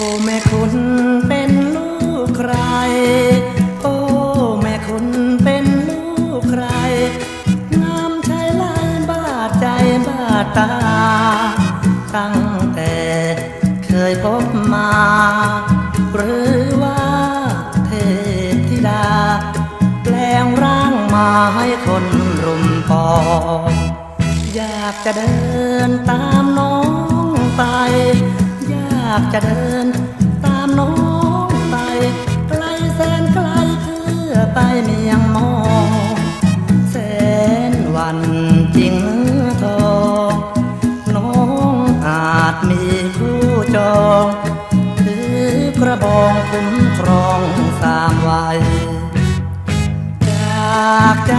โอแม่คุณเป็นลูกใคร โอ้ แม่คุณเป็นลูกใครงามใช่ลายบาดใจบาดตา ตั้งแต่เคยพบมา หรือว่าเทพธิดา แปลงร่างมาให้คนรุมปองอยากจะเดินตามน้องากจะเดิน ตามน้องไป ไกลแสนไกลเพื่อไปเมียงมองแสนวันจริงทองน้องอาจมีคู่จองถือกระบองคุ้มครองสามวัยจากใจ